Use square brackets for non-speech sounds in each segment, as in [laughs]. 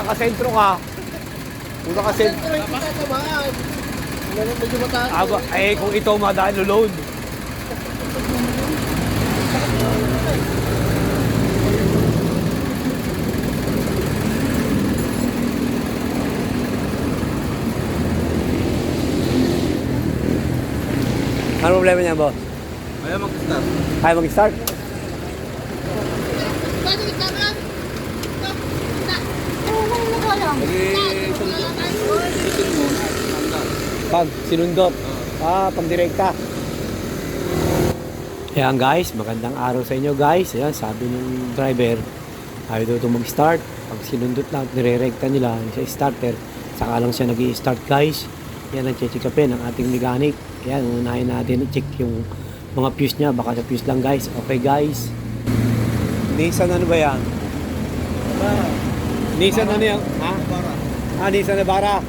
nakasentro ka. Kung nakasentro. Siyempre, hindi ka tamaan. Ano medyo mataas. Aba, eh, kung ito madaan load. Ano problema niya, boss? Ayaw mag-start. Kaya mag-start? Pwede kita ba? Oo, wala ko alam. Pag sinundot. Ah, pag direkta. Ayan guys, magandang araw sa inyo guys. Ayan, sabi ng driver, ayaw daw ito mag-start. Pag sinundot lang, nire-rekta nila sa starter, saka lang siya nag start guys. Yan ang check upin ng ating mechanic. Ayan, unahin natin check yung mga fuse niya. Baka sa fuse lang guys. Okay guys. Nissan ano ba yan? Nissan ano yan? Ha? Ah, Nissan Navara.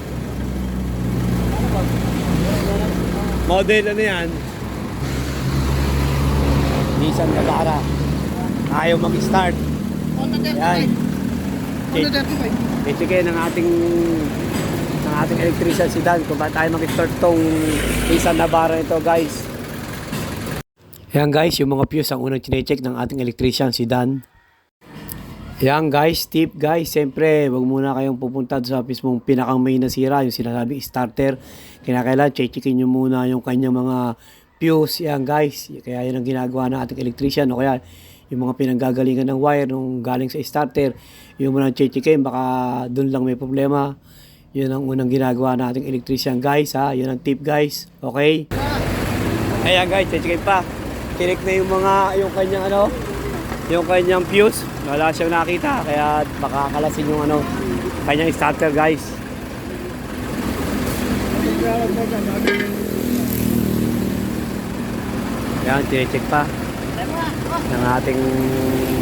Model ano yan? Nissan Navara. Ayaw mag-start. Yan. 35. Honda 35. Itikin ng ating ng ating electrician si Dan kung bakit tayo mag-start tong Nissan Navara ito guys. Yan guys, yung mga fuse ang unang chinecheck ng ating electrician si Dan. Yan guys, tip guys, siyempre wag muna kayong pupunta sa mismong pinakang main na sira, yung sinasabi starter. Kinakailan, checkin nyo muna yung kanyang mga fuse. Yan guys, kaya yan ang ginagawa ng ating electrician. O kaya yung mga pinanggagalingan ng wire nung galing sa starter, yung muna checkin, baka dun lang may problema. Yun ang unang ginagawa ng ating electrician guys ha. Yun ang tip guys. Okay? Ayan guys, checkin pa. Tinik na yung mga, yung kanyang ano, yung kanyang fuse. Wala siyang nakita, kaya baka kalasin yung ano, kanyang starter guys. Yan, tine-check pa ng ating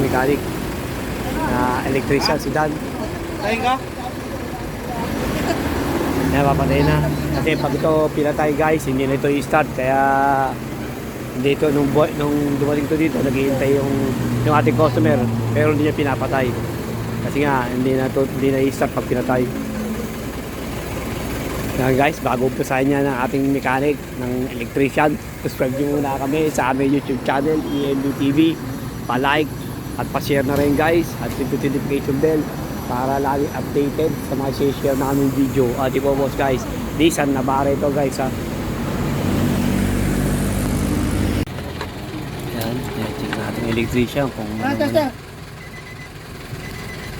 mechanic na electrician si Dan. Tayo ka? Yan, papatay na. Kasi pag ito pinatay guys, hindi na ito i-start. Kaya hindi ito, nung, boy, nung dumating to dito, naghihintay yung, yung ating customer. Pero hindi niya pinapatay. Kasi nga, hindi na, to, hindi na i-start pag pinatay. Yan guys, bago umpisahan niya ng ating mechanic, ng electrician, subscribe niyo muna kami sa aming YouTube channel, EMB TV. Pa-like at pa-share na rin guys. At the notification bell para lagi updated sa mga share na aming video. At ito boss guys, Nissan Navara ito guys ha. Yan, check natin electrician kung Ah, ano. testa.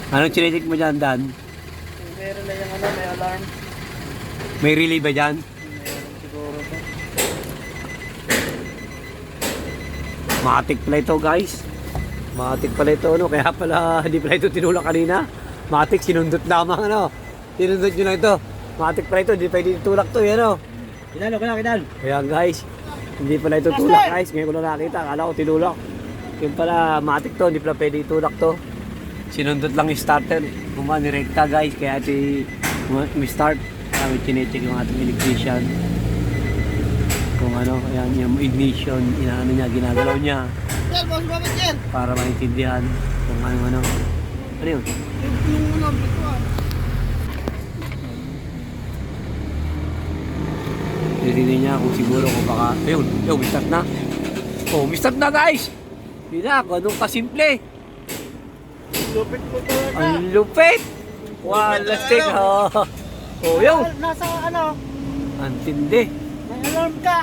Anong chinecheck mo dyan, Dan? Meron na yung ano, may alarm. May relay ba dyan? Meron siguro to. Matik pala ito guys. Matik pala ito ano. Kaya pala [laughs] hindi pala ito tinulak kanina. Matik sinundot lamang ano. Sinundot nyo lang ito. Matik pala ito. Hindi pwede itulak to. Yan o. Kinalo, kinalo, kinalo. Kaya guys. Hindi pala ito tulak guys. Ngayon ko na nakita. Akala ko tinulak. Yung pala matik to. Hindi pala pwede itulak to. Sinundot lang yung starter. Kumani rekta guys. Kaya may start. Kami chinecheck yung ating electrician kung ano, ayan, yung ignition, inaano niya, ginagalaw niya para maintindihan kung ano ano. Ano yun? Yung, ano, bituan. Titinin niya kung siguro kung baka, ayun, ayun, start na. Oh, start na guys! Hindi na, ganun kasimple. Lupit mo talaga. Ang lupit! Wow, lastik, oh. Oh, yun. Nasa ano, Ang tindi. may alarm ka.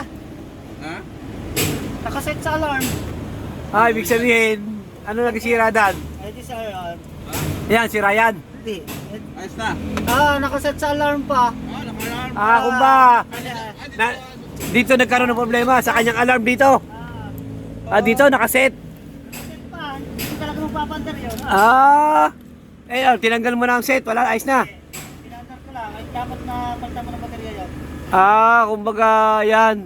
Ha? Nakaset sa alarm. Ah, ibig sabihin, ano nagsira dan? Ay, di sa alarm. Yan, si Ryan. Hindi. Ayos na. Ah, nakaset sa alarm pa. Ah, naka-alarm. Ah, kung ba, Kaya, na, dito nagkaroon ng problema sa kanyang alarm dito. Ah, dito, nakaset. pa. Magpapandar yun. Ah, eh, oh, tinanggal mo na ang set, wala, ayos na. Pinandar ko lang. Ay, dapat na palitan mo ng baterya yan. Ah, kumbaga, yan.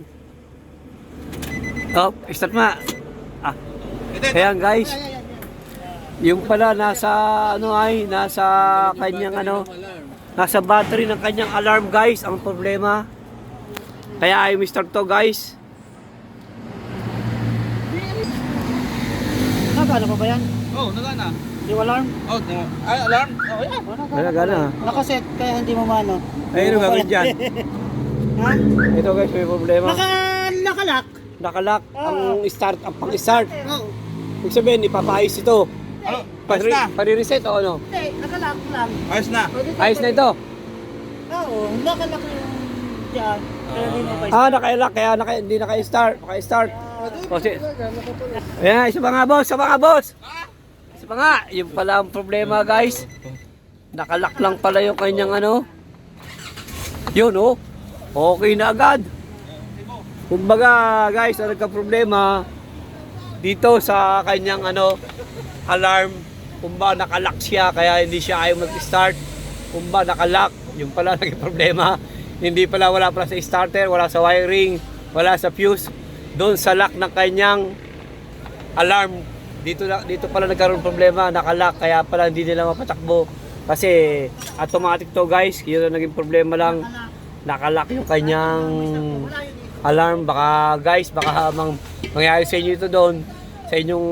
Oh, start ma. Ah, ayan guys. Yung pala nasa ano ay nasa kanyang ano nasa battery ng kanyang alarm guys ang problema. Kaya ay start to guys. Nagano pa ba yan? Oh, nagana. Yung alarm? Oh, tingnan. Ay, alarm. Oh, yan. Wala ka. Gana, gana. Nakaset, kaya hindi mo mano. Ayun ang gagawin dyan. [laughs] Ha? Ito guys, may problema. Naka, nakalak. Nakalock ang start, ang pang-start. Oo. Ibig sabihin, ipapaayos ito. Ano? Ayos na. pari-reset o ano? Hindi, nakalak lang. Ayos na. Ayos na ito. Oo, nakalak yung dyan. Kaya hindi mo pa Ah, naka-lock, kaya naka, hindi naka-start. Naka-start. Kasi, ayan, isa pa nga boss, isa pa nga boss. Isa pa nga, yung pala ang problema guys. Nakalock lang pala yung kanyang ano. Yun oh, okay na agad. Kumbaga guys, ang nagka-problema dito sa kanyang ano, alarm. Kumbaga nakalock siya kaya hindi siya ayaw mag-start. Kumbaga nakalock, yung pala [laughs] naging problema. Hindi pala wala pala sa starter, wala sa wiring, wala sa fuse. Doon sa lock ng kanyang alarm. Dito na dito pala nagkaroon problema, nakalock kaya pala hindi nila mapatakbo. Kasi automatic to guys, yun ang naging problema lang. Nakalock yung kanyang alarm. Baka guys, baka mang, mangyari sa inyo ito doon. Sa inyong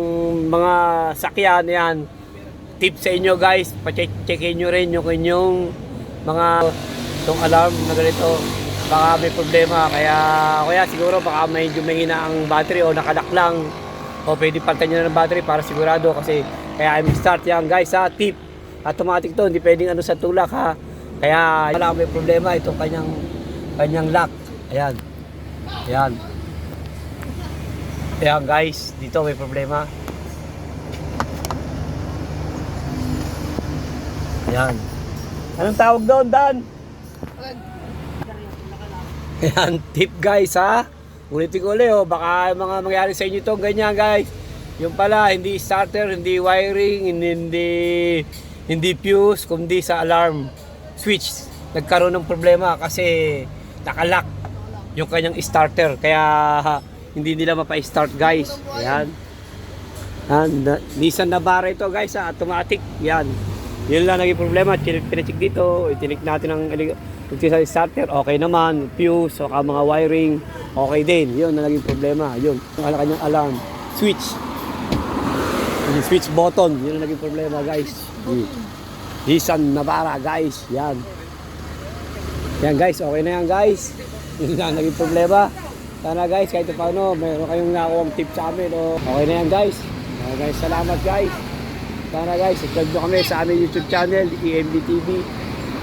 mga sakyan yan. Tip sa inyo guys, pa-checkin nyo rin yung inyong mga itong alarm na ganito. Baka may problema. Kaya, kaya siguro baka medyo mahina ang battery o nakalock lang. O pwede palitan nyo na ng battery para sigurado kasi kaya I'm start yan guys ha. Tip. Automatic to, hindi pwedeng ano sa tulak ha. Kaya wala may problema itong kanyang kanyang lock. Ayan. Ayan. Ayan guys, dito may problema. Ayan. Anong tawag doon, Dan? Ayan, tip guys ha. Ulitin ko ulit oh, baka mga mangyari sa inyo to ganyan guys. Yung pala, hindi starter, hindi wiring, hindi, hindi, fuse, kundi sa alarm switch. Nagkaroon ng problema kasi nakalock yung kanyang starter. Kaya hindi nila mapa-start guys. Ayan. Yan, Nissan Navara ito guys ha, automatic. Yan. Yun lang naging problema. Pinacheck dito. Itinik natin ang electrical starter. Okay naman. Fuse, saka mga wiring. Okay din. Yun na naging problema. Yun. Yung ala- kanyang alarm. Switch. Yung switch button. Yun ang naging problema guys. Nissan Navara guys. Yan. Yan guys. Okay na yan guys. [laughs] Yun lang naging problema. Sana guys, kahit paano, meron kayong nakuha tip sa amin. O, okay na yan guys. Okay guys, salamat guys. Sana guys, subscribe nyo kami sa aming YouTube channel, EMB TV.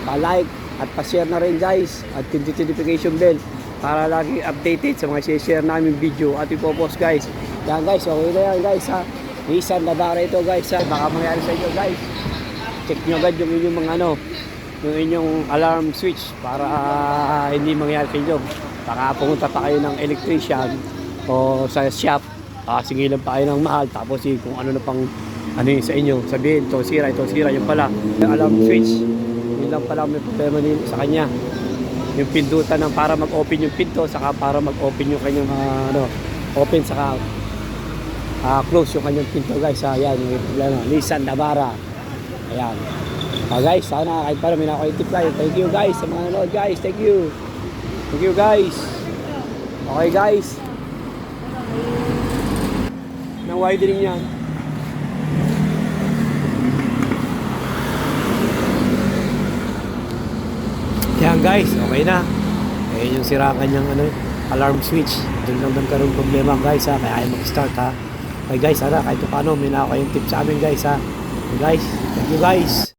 Pa-like at pa-share na rin guys. At notification bell para lagi updated sa mga share namin video at ipopost guys. Yan guys, okay na yan guys ha. Nissan Navara ito guys ha. Baka mangyari sa inyo guys. Check nyo agad yung inyong mga ano, yung inyong alarm switch para ah, hindi mangyari sa inyo. Baka pumunta pa kayo ng electrician o sa shop, uh, singilan pa kayo ng mahal tapos eh, kung ano na pang ano yun sa inyo, sabihin, ito sira, ito sira, yung pala, alarm switch, yun lang pala may problema din sa kanya. Yung pindutan ng para mag-open yung pinto, saka para mag-open yung kanyang ah, ano, open saka ah, close yung kanyang pinto guys. Ah, yan, yung problema. Nissan Navara. Ayan. Ah, guys, sana kahit para may nakakitip kayo. Thank you guys sa mga nanood guys. Thank you. Thank you guys. Okay guys. Nang widening yan. Yan guys, okay na. Eh yung sira kanyang ano, alarm switch. Doon lang nagkaroon problema guys ha. Kaya ayaw mag-start ha. Okay guys, sana kahit paano may nakakayong tip sa amin guys ha. Okay, guys, thank you guys.